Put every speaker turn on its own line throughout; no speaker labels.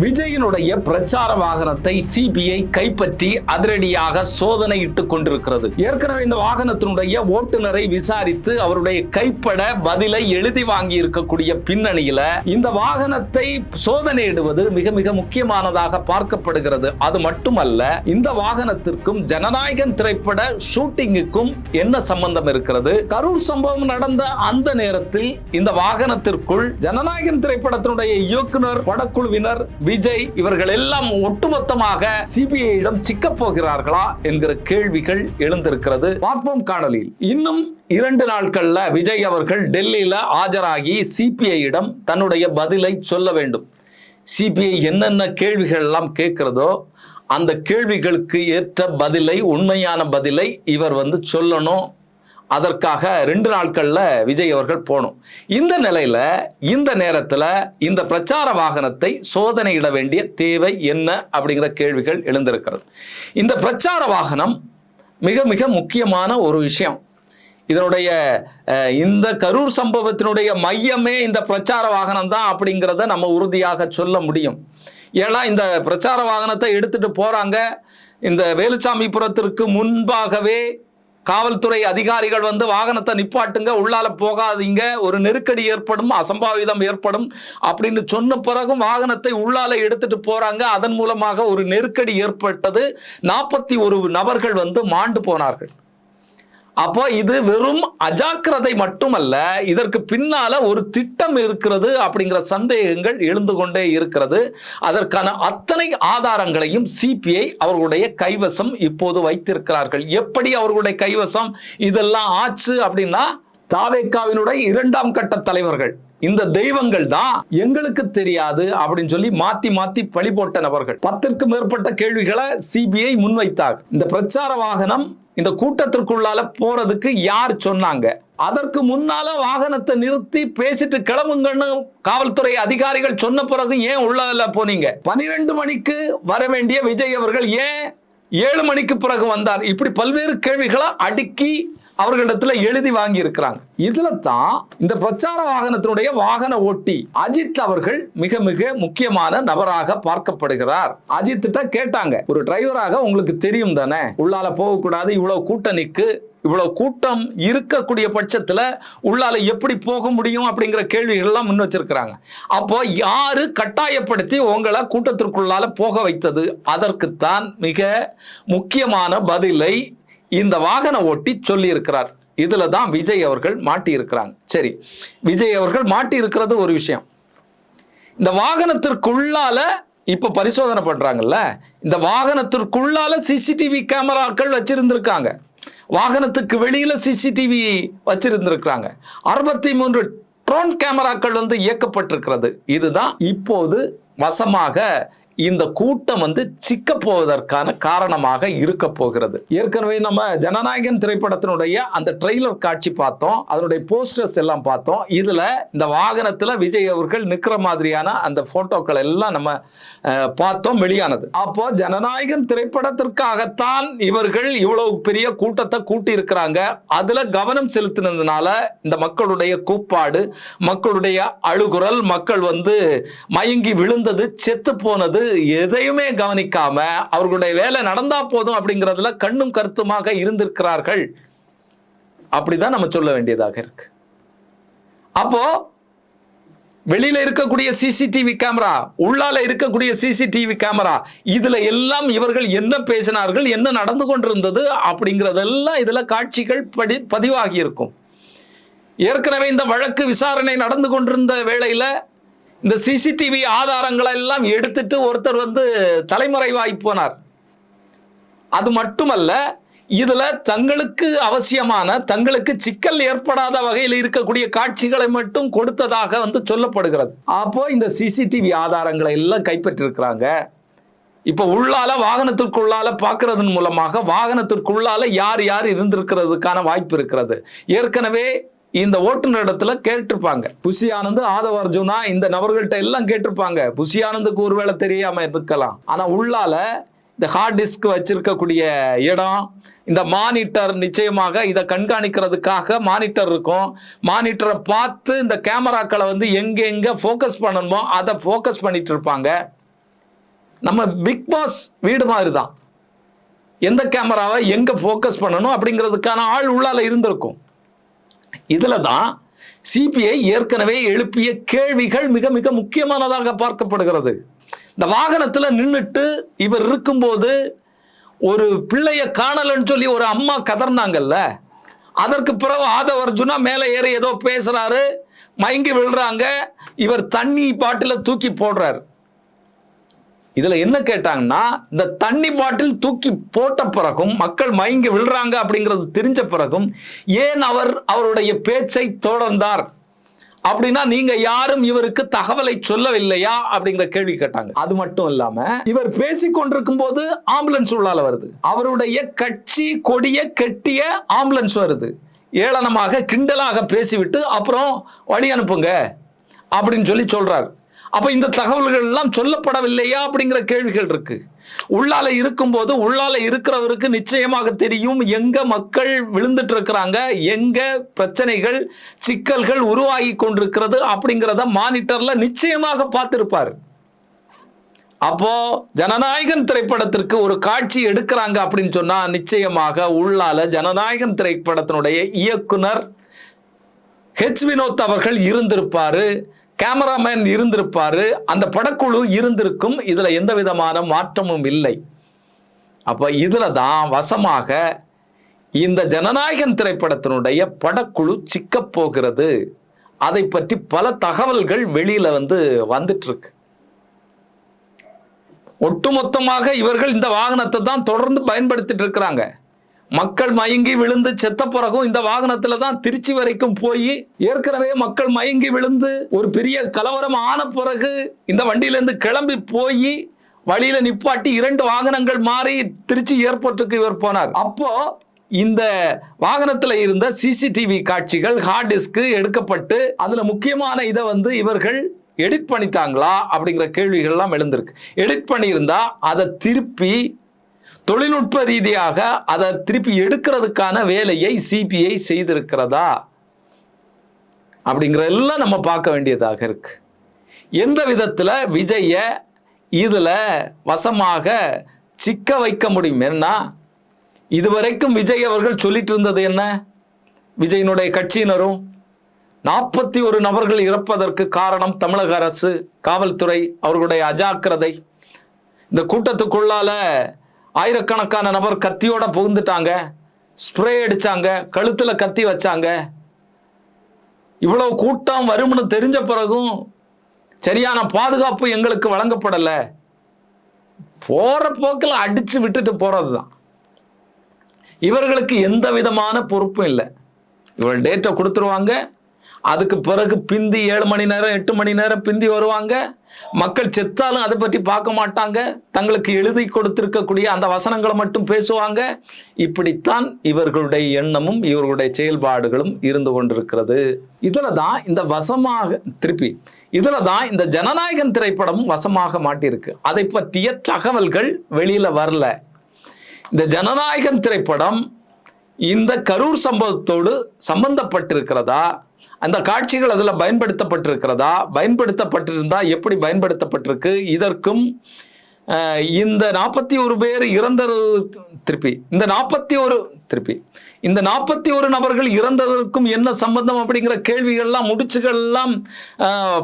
விஜயனுடைய பிரச்சார வாகனத்தை சிபிஐ கைப்பற்றி அதிரடியாக சோதனையிட்டுக் கொண்டிருக்கிறது. ஏற்கனவே இந்த வாகனத்தினுடைய ஓட்டுநரை விசாரித்து அவருடைய கைப்பட பதிலை எழுதி வாங்கி இருக்கக்கூடிய பின்னணியில இந்த வாகனத்தை சோதனையிடுவது மிக மிக முக்கியமானதாக பார்க்கப்படுகிறது. அது மட்டுமல்ல இந்த வாகனத்திற்கும் ஜனநாயகன் திரைப்பட ஷூட்டிங்குக்கும் என்ன சம்பந்தம் இருக்கிறது? கரூர் சம்பவம் நடந்த அந்த நேரத்தில் இந்த வாகனத்திற்குள் ஜனநாயகன் திரைப்படத்தினுடைய இயக்குனர் படக்குழுவினர் விஜய் இவர்கள் எல்லாம் ஒட்டுமொத்தமாக சிபிஐயிடம் சிக்க போகிறார்களா என்கிற கேள்விகள் எழுந்திருக்கிறது. பார்ப்போம் காணொலியில் இன்னும் இரண்டு நாட்கள்ல விஜய் அவர்கள் டெல்லியில ஆஜராகி சிபிஐயிடம் தன்னுடைய பதிலை சொல்ல வேண்டும். சிபிஐ என்னென்ன கேள்விகள் எல்லாம் கேட்கிறதோ அந்த கேள்விகளுக்கு ஏற்ற பதிலை உண்மையான பதிலை இவர் வந்து சொல்லணும். அதற்காக ரெண்டு நாட்களில் விஜய் அவர்கள் போகணும். இந்த நிலையில் இந்த நேரத்தில் இந்த பிரச்சார வாகனத்தை சோதனையிட வேண்டிய தேவை என்ன அப்படிங்கிற கேள்விகள் எழுந்திருக்கிறது. இந்த பிரச்சார வாகனம் மிக மிக முக்கியமான ஒரு விஷயம். இதனுடைய இந்த கரூர் சம்பவத்தினுடைய மையமே இந்த பிரச்சார வாகனம் தான் அப்படிங்கிறத நம்ம உறுதியாக சொல்ல முடியும். ஏன்னா இந்த பிரச்சார வாகனத்தை எடுத்துட்டு போறாங்க. இந்த வேலுச்சாமிபுரத்திற்கு முன்பாகவே காவல்துறை அதிகாரிகள் வந்து வாகனத்தை நிப்பாட்டுங்க உள்ளால போகாதீங்க ஒரு நெருக்கடி ஏற்படும் அசம்பாவிதம் ஏற்படும் அப்படின்னு சொன்ன பிறகும் வாகனத்தை உள்ளால எடுத்துட்டு போறாங்க. அதன் மூலமாக ஒரு நெருக்கடி ஏற்பட்டது. நாற்பத்தி ஒரு நபர்கள் வந்து மாண்டு போனார்கள். அப்போ இது வெறும் அஜாக்கிரதை மட்டுமல்ல இதற்கு பின்னால ஒரு திட்டம் இருக்கிறது அப்படிங்கிற சந்தேகங்கள் எழுந்து கொண்டே இருக்கிறது. அதற்கான அத்தனை ஆதாரங்களையும் சிபிஐ அவர்களுடைய கைவசம் இப்போது வைத்திருக்கிறார்கள். எப்படி அவர்களுடைய கைவசம்? இதெல்லாம் ஆச்சு அப்படின்னா தாவேக்காவினுடைய இரண்டாம் கட்ட தலைவர்கள். இந்த தெய்வங்கள் தான் எங்களுக்கு தெரியாது அப்படின்னு சொல்லி மாத்தி மாத்தி பழி போட்ட நபர்கள். பத்திற்கு மேற்பட்ட கேள்விகளை சிபிஐ முன்வைத்தார். இந்த பிரச்சார வாகனம் இந்த கூட்டத்திற்குள்ளால போறதுக்கு யார் சொன்னாங்க? அதற்கு முன்னால வாகனத்தை நிறுத்தி பேசிட்டு கிளம்புங்கன்னு காவல்துறை அதிகாரிகள் சொன்ன பிறகு ஏன் உள்ளதில் போனீங்க? பனிரெண்டு மணிக்கு வர வேண்டிய விஜய் அவர்கள் ஏன் ஏழு மணிக்கு பிறகு வந்தார்? இப்படி பல்வேறு கேள்விகளை அடுக்கி அவர்களிடத்துல எழுதி வாங்கி இருக்கிறாங்க இதுல தான் இந்த பிரச்சார வாகனத்தினுடைய வாகன ஓட்டி அஜித் அவர்கள் மிக மிக முக்கியமான நபராக பார்க்கப்படுகிறார். அஜித்திட்ட கேட்டாங்க ஒரு டிரைவராக உங்களுக்கு தெரியும் தானே? உள்ளால போகக்கூடாது இவ்வளவு கூட்டணிக்கு இவ்வளவு கூட்டம் இருக்கக்கூடிய பட்சத்துல உள்ளால எப்படி போக முடியும்? அப்படிங்கிற கேள்விகள் எல்லாம் முன் வச்சிருக்கிறாங்க. அப்போ யாரு கட்டாயப்படுத்தி உங்களை கூட்டத்திற்குள்ளால போக வைத்தது? அதற்குத்தான் மிக முக்கியமான பதிலை இந்த வாகன ஓட்டி சொல்லி இருக்கிறார் இதுல தான் விஜய் அவர்கள் மாட்டி இருக்கிறாங்க சரி விஜய் அவர்கள் மாட்டி இருக்கிறது ஒரு விஷயம். இந்த வாகனத்திற்குள்ளால இப்ப பரிசோதனை பண்றாங்கல்ல இந்த வாகனத்திற்குள்ளால சிசிடிவி கேமராக்கள் வச்சிருந்திருக்காங்க. வாகனத்துக்கு வெளியில சிசிடிவி வச்சிருந்திருக்கிறாங்க. அறுபத்தி மூன்று ட்ரோன் கேமராக்கள் வந்து இயக்கப்பட்டிருக்கிறது. இதுதான் இப்போது வசமாக இந்த கூட்டம் வந்து சிக்க போவதற்கான காரணமாக இருக்க போகிறது. ஏற்கனவே நம்ம ஜனநாயகன் திரைப்படத்தினுடைய அந்த ட்ரெய்லர் காட்சி பார்த்தோம். அதனுடைய போஸ்டர்ஸ் எல்லாம் பார்த்தோம். இதுல இந்த வாகனத்துல விஜய் அவர்கள் நிக்கிற மாதிரியான அந்த போட்டோக்கள் எல்லாம் நம்ம பார்த்தோம் வெளியானது. அப்போ ஜனநாயகன் திரைப்படத்திற்காகத்தான் இவர்கள் இவ்வளவு பெரிய கூட்டத்தை கூட்டி இருக்கிறாங்க அதுல கவனம் செலுத்தினதுனால இந்த மக்களுடைய கூப்பாடு மக்களுடைய அழுகுரல் மக்கள் வந்து மயங்கி விழுந்தது செத்து போனது எதையுமே கவனிக்காம அவர்களுடைய வேலை நடந்தா போதும் அப்படிங்கிறதுல கண்ணும் கருத்துமாக இருந்திருக்கிறார்கள். அப்படிதான் நம்ம சொல்ல வேண்டியதாக இருக்கு. அப்போ வெளியில இருக்கக்கூடிய சிசிடிவி கேமரா உள்ளால இருக்கக்கூடிய சிசிடிவி கேமரா இதுல எல்லாம் இவர்கள் என்ன பேசினார்கள் என்ன நடந்து கொண்டிருந்தது அப்படிங்கறதெல்லாம் இதுல காட்சிகள் படி பதிவாகி இருக்கும். ஏற்கனவே இந்த வழக்கு விசாரணை நடந்து கொண்டிருந்த வேளையில இந்த சிசிடிவி ஆதாரங்களை எல்லாம் எடுத்துட்டு ஒருத்தர் வந்து தலைமறைவாகி போனார். அது மட்டுமல்ல இதுல தங்களுக்கு அவசியமான தங்களுக்கு சிக்கல் ஏற்படாத வகையில் இருக்கக்கூடிய காட்சிகளை மட்டும் கொடுத்ததாக வந்து சொல்லப்படுகிறது. அப்போ இந்த சிசிடிவி ஆதாரங்களை எல்லாம் கைப்பற்றிருக்கிறாங்க. இப்ப உள்ளால வாகனத்திற்குள்ளால பார்க்கறதன் மூலமாக வாகனத்திற்குள்ளால யார் யார் இருந்திருக்கிறதுக்கான வாய்ப்பு இருக்கிறது. ஏற்கனவே இந்த ஓட்டுநரிடத்துல கேட்டிருப்பாங்க. புஷி ஆனந்த் ஆதவ அர்ஜுனா இந்த நபர்கள்ட்ட எல்லாம் கேட்டிருப்பாங்க. புஷி ஆனந்துக்கு ஒருவேளை தெரியாம இருக்கலாம் ஆனா உள்ளால இந்த ஹார்ட் டிஸ்க் வச்சிருக்கக்கூடிய இடம் இந்த மானிட்டர் நிச்சயமாக இதை கண்காணிக்கிறதுக்காக மானிட்டர் இருக்கும். மானிட்டரை பார்த்து இந்த கேமராக்களை வந்து எங்க எங்க ஃபோக்கஸ் பண்ணணுமோ அதை ஃபோக்கஸ் பண்ணிட்டு இருப்பாங்க. நம்ம பிக் பாஸ் வீடு மாதிரி தான் எந்த கேமராவை எங்க ஃபோக்கஸ் பண்ணணும் அப்படிங்கிறதுக்கான ஆள் உள்ளால இருந்திருக்கும். இதில் தான் சிபிஐ ஏற்கனவே எழுப்பிய கேள்விகள் மிக மிக முக்கியமானதாக பார்க்கப்படுகிறது. இந்த வாகனத்தில் நின்றுட்டு இவர் இருக்கும்போது ஒரு பிள்ளைய காணலன்னு சொல்லி ஒரு அம்மா கதர்னாங்கல்ல அதற்கு பிறகு ஆதவ அர்ஜுனா மேலே ஏறி ஏதோ பேசுறாரு. மயங்கி விழுறாங்க. இவர் தண்ணி பாட்டில தூக்கி போடுறாரு. இதுல என்ன கேட்டாங்கன்னா இந்த தண்ணி பாட்டில் தூக்கி போட்ட பிறகும் மக்கள் மயங்கி விழுறாங்க அப்படிங்கிறது தெரிஞ்ச பிறகும் ஏன் அவர் அவருடைய பேச்சை தொடர்ந்தார்? அப்படின்னா நீங்க யாரும் இவருக்கு தகவலை சொல்லவில்லையா? அப்படிங்கிற கேள்வி கேட்டாங்க. அது மட்டும் இல்லாம இவர் பேசி கொண்டிருக்கும் போது ஆம்புலன்ஸ் உள்ளால வருது. அவருடைய கட்சி கொடிய கெட்டிய ஆம்புலன்ஸ் வருது. ஏளனமாக கிண்டலாக பேசிவிட்டு அப்புறம் வழி அனுப்புங்க அப்படின்னு சொல்லி சொல்றாரு. அப்ப இந்த தகவல்கள் எல்லாம் சொல்லப்படவில்லையா அப்படிங்கிற கேள்விகள் இருக்கு. உள்ளால இருக்கும்போது உள்ளால இருக்கிறவருக்கு நிச்சயமாக தெரியும் எங்க மக்கள் விழுந்துட்டு இருக்கிறாங்க எங்க பிரச்சனைகள் சிக்கல்கள் உருவாகி கொண்டிருக்கிறது அப்படிங்கிறத மானிட்டர்ல நிச்சயமாக பார்த்திருப்பார். அப்போ ஜனநாயகன் திரைப்படத்திற்கு ஒரு காட்சி எடுக்கிறாங்க அப்படின்னு சொன்னா நிச்சயமாக உள்ளால ஜனநாயகன் திரைப்படத்தினுடைய இயக்குனர் ஹெச் வினோத் அவர்கள் இருந்திருப்பாரு. கேமராமேன் இருந்திருப்பாரு. அந்த படக்குழு இருந்திருக்கும். இதுல எந்த விதமான மாற்றமும் இல்லை. அப்ப இதுல தான் வசமாக இந்த ஜனநாயகன் திரைப்படத்தினுடைய படக்குழு சிக்கப் போகிறது. அதை பற்றி பல தகவல்கள் வெளியில வந்து வந்துட்டு இருக்கு ஒட்டுமொத்தமாக இவர்கள் இந்த வாகனத்தை தான் தொடர்ந்து பயன்படுத்திட்டு இருக்கிறாங்க. மக்கள் மயங்கி விழுந்து செத்த பிறகும் இந்த வாகனத்துல தான் திருச்சி வரைக்கும் போய் ஏற்கனவே மக்கள் மயங்கி விழுந்து ஒரு பெரிய கலவரம் ஆன பிறகு இந்த வண்டியிலேருந்து கிளம்பி போய் வழியில நிப்பாட்டி இரண்டு வாகனங்கள் மாறி திருச்சி ஏர்போர்ட்டுக்கு இவர் போனார். அப்போ இந்த வாகனத்தில் இருந்த சிசிடிவி காட்சிகள் ஹார்ட் டிஸ்க்கு எடுக்கப்பட்டு அதில் முக்கியமான இதை வந்து இவர்கள் எடிட் பண்ணிட்டாங்களா அப்படிங்கிற கேள்விகள்லாம் எழுந்திருக்கு. எடிட் பண்ணியிருந்தா அதை திருப்பி தொழில்நுட்ப ரீதியாக அதை திருப்பி எடுக்கிறதுக்கான வேலையை சிபிஐ செய்திருக்கிறதா? அப்படிங்கிற எல்லாம் நம்ம பார்க்க வேண்டியதாக இருக்கு. எந்த விதத்தில் விஜய இதில் வசமாக சிக்க வைக்க முடியும்? என்ன இதுவரைக்கும் விஜய் அவர்கள் சொல்லிட்டு இருந்தது என்ன? விஜயினுடைய கட்சியினரும் நாற்பத்தி ஒரு நபர்கள் இறப்பதற்கு காரணம் தமிழக அரசு காவல்துறை அவர்களுடைய அஜாக்கிரதை. இந்த கூட்டத்துக்குள்ளால ஆயிரக்கணக்கான நபர் கத்தியோட புகுந்துட்டாங்க. ஸ்ப்ரே அடிச்சாங்க. கழுத்துல கத்தி வச்சாங்க. இவ்வளவு கூட்டம் வரும்னு தெரிஞ்ச பிறகும் சரியான பாதுகாப்பு எங்களுக்கு வழங்கப்படலை. போற போக்கில் அடிச்சு விட்டுட்டு போறதுதான். இவர்களுக்கு எந்த விதமான பொறுப்பும் இல்லை. இவள் டேட்டை கொடுத்துருவாங்க. அதுக்கு பிறகு பிந்தி ஏழு மணி நேரம் எட்டு மணி நேரம் பிந்தி வருவாங்க. மக்கள் செத்தாலும் அதை பற்றி பார்க்க மாட்டாங்க. தங்களுக்கு எழுதி கொடுத்திருக்கக்கூடிய அந்த வசனங்களை மட்டும் பேசுவாங்க. இப்படித்தான் இவர்களுடைய எண்ணமும் இவர்களுடைய செயல்பாடுகளும் இருந்து கொண்டிருக்கிறது. இதில் தான் இந்த வசமாக திருப்பி இதில் தான் இந்த ஜனநாயகன் திரைப்படமும் வசமாக மாட்டியிருக்கு. அதை பற்றிய தகவல்கள் வெளியில் வரல. இந்த ஜனநாயகன் திரைப்படம் இந்த கரூர் சம்பவத்தோடு சம்பந்தப்பட்டிருக்கிறதா? அந்த காட்சிகள் அதில் பயன்படுத்தப்பட்டிருக்கிறதா? பயன்படுத்தப்பட்டிருந்தா எப்படி பயன்படுத்தப்பட்டிருக்கு? இதற்கும் இந்த நாற்பத்தி ஒரு பேர் இறந்தது திருப்பி. இந்த நாற்பத்தி ஒரு திருப்பி. இந்த நாற்பத்தி ஒரு நபர்கள் இறந்ததற்கும் என்ன சம்பந்தம் அப்படிங்கிற கேள்விகள்லாம் முடிச்சுகள்லாம்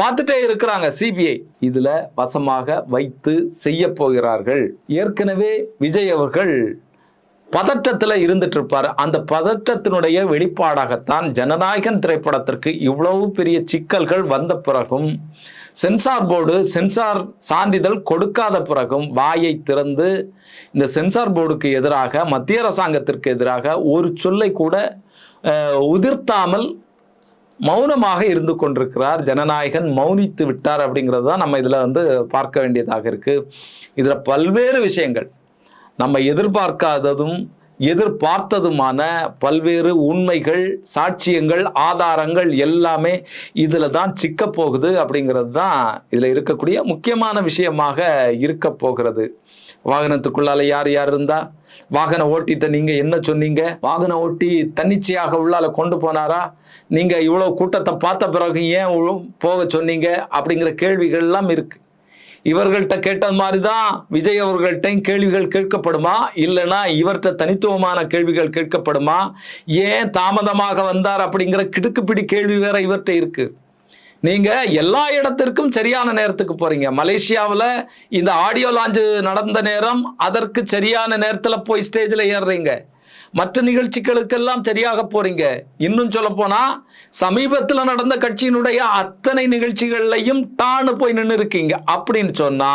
பார்த்துட்டே இருக்கிறாங்க சிபிஐ. இதில் வசமாக வைத்து செய்ய போகிறார்கள். ஏற்கனவே விஜய் அவர்கள் பதட்டத்தில் இருந்துட்டு இருப்பார் அந்த பதட்டத்தினுடைய வெளிப்பாடாகத்தான் ஜனநாயகன் திரைப்படத்திற்கு இவ்வளவு பெரிய சிக்கல்கள் வந்த பிறகும் சென்சார் போர்டு சென்சார் சான்றிதழ் கொடுக்காத பிறகும் வாயை திறந்து இந்த சென்சார் போர்டுக்கு எதிராக மத்திய அரசாங்கத்திற்கு எதிராக ஒரு சொல்லை கூட உதிர்த்தாமல் மௌனமாக இருந்து கொண்டிருக்கிறார் ஜனநாயகன். மௌனித்து விட்டார் அப்படிங்கிறது தான் நம்ம இதில் வந்து பார்க்க வேண்டியதாக இருக்குது இதில் பல்வேறு விஷயங்கள். நம்ம எதிர்பார்க்காததும் எதிர்பார்த்ததுமான பல்வேறு உண்மைகள் சாட்சியங்கள் ஆதாரங்கள் எல்லாமே இதில் தான் சிக்க போகுது அப்படிங்கிறது தான் இதில் இருக்கக்கூடிய முக்கியமான விஷயமாக இருக்க போகிறது. வாகனத்துக்குள்ளால யார் யார் இருந்தா? வாகன ஓட்டிட்ட நீங்க என்ன சொன்னீங்க? வாகன ஓட்டி தன்னிச்சையாக உள்ளால கொண்டு போனாரா? நீங்க இவ்வளவு கூட்டத்தை பார்த்த பிறகு ஏன் போக சொன்னீங்க? அப்படிங்கிற கேள்விகள் எல்லாம் இருக்கு. இவர்கள்ட்ட கேட்டது மாதிரி தான் விஜய் அவர்கள்ட்டையும் கேள்விகள் கேட்கப்படுமா? இல்லைன்னா இவர்கிட்ட தனித்துவமான கேள்விகள் கேட்கப்படுமா? ஏன் தாமதமாக வந்தார் அப்படிங்கிற கிடுக்குப்பிடி கேள்வி வேற இவர்கிட்ட இருக்கு. நீங்க எல்லா இடத்திற்கும் சரியான நேரத்துக்கு போறீங்க. மலேசியாவில் இந்த ஆடியோ லாஞ்சு நடந்த நேரம் அதற்கு சரியான நேரத்தில் போய் ஸ்டேஜில் ஏறுறீங்க. மற்ற நிகழ்ச்சிகளுக்கெல்லாம் சரியாக போறீங்க. இன்னும் சொல்ல போனா சமீபத்தில் நடந்த கட்சியினுடைய அத்தனை நிகழ்ச்சிகள்லையும் தானு போய் நின்று இருக்கீங்க அப்படின்னு சொன்னா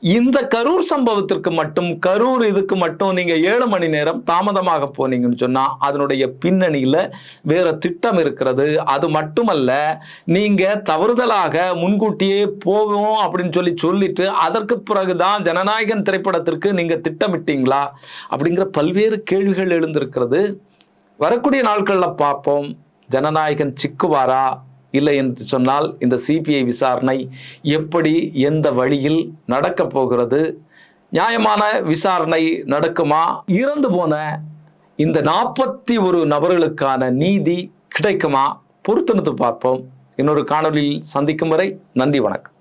இந்த கரூர் சம்பவத்திற்கு மட்டும் கரூர் இதுக்கு மட்டும் நீங்க ஏழு மணி நேரம் தாமதமாக போனீங்கன்னு சொன்னா அதனுடைய பின்னணியில வேற திட்டம் இருக்கிறது. அது மட்டுமல்ல நீங்க தவறுதலாக முன்கூட்டியே போவோம் அப்படின்னு சொல்லி சொல்லிட்டு அதற்கு பிறகுதான் ஜனநாயகன் திரைப்படத்திற்கு நீங்க திட்டமிட்டீங்களா? அப்படிங்கிற பல்வேறு கேள்விகள் எழுந்திருக்கிறது. வரக்கூடிய நாட்களில் பார்ப்போம். ஜனநாயகன் சிக்குவாரா? இல்லை என்று சொன்னால் இந்த சிபிஐ விசாரணை எப்படி எந்த வழியில் நடக்கப் போகிறது நியாயமான விசாரணை நடக்குமா? இறந்து போன இந்த நாற்பத்தி ஒரு நபர்களுக்கான நீதி கிடைக்குமா? பொறுத்திருந்து பார்ப்போம். இன்னொரு காணொலியில் சந்திக்கும் வரை நன்றி வணக்கம்.